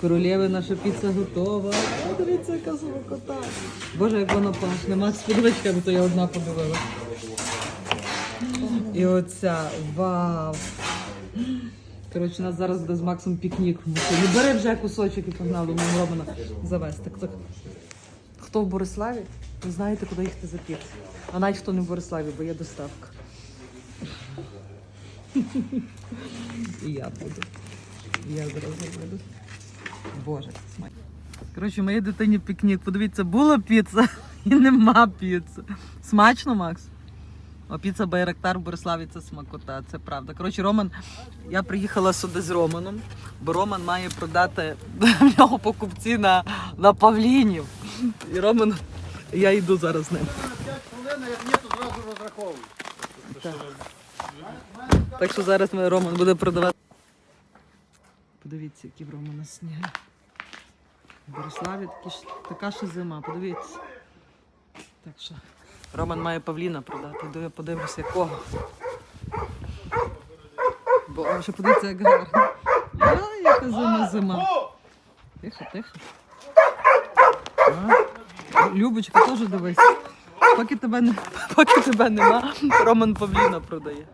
Королєви, наша піца готова. О, дивіться, яка смакота. Боже, як воно пахне. Макс, подивись, бо то я одна подивила. І оця, вау. Коротше, у нас зараз буде з Максом пікнік. в. Бери вже кусочок і погнали, нам Романа завести. Хто, хто в Бориславі, ви знаєте, куди їхати за піцу. А навіть хто не в Бориславі, бо є доставка. І я буду. Я зараз буду. Боже, смачно. Коротше, моїй дитині пікнік. Подивіться, була піца і нема піци. Смачно, Макс? А піца Байрактар в Бориславі це смакота, це правда. Коротше, Роман, я приїхала сюди з Романом, бо Роман має продати в нього покупці на, на павлінів. І Роман, я йду зараз з ним. Так. Що зараз Роман буде продавати. Подивіться, які в Романа сніги. В Бориславі така ж зима, подивіться. Так що Роман має Павліна продати. Йду я подивлюся, якого. Боже, подивіться, як гарно. Ай, яка зима зима. Тихо, тихо. А, Любочка, теж дивись. Поки тебе, не, поки тебе нема, Роман Павліна продає.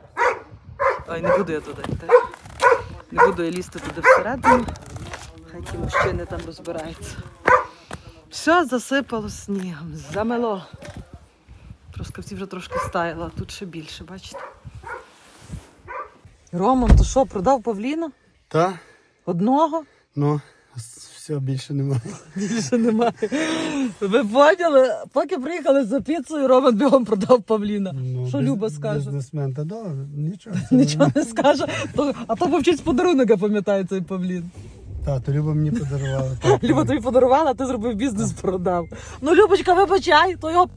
Ой, не буду я туди йти. Не буду я лізти туди всередину. Хай ті мужчини там розбираються. Все засипало снігом, замело. Троскавці вже трошки стаяло, а тут ще більше, бачите? Роман, то що, продав Павліна? Та? Одного? Ну, все, більше немає. Більше немає. Ви поняли? Поки приїхали за піцею, Роман бігом продав Павліна. Ну, що біз- Люба скаже? Бізнесмен, та да, нічого. Нічого не скаже. То, а то повчись подарунок, я пам'ятає цей Павлін. Та, то Люба мені подарувала. Люба тобі подарувала, а ти зробив бізнес, продав. Ну, Любочка, вибачай, то його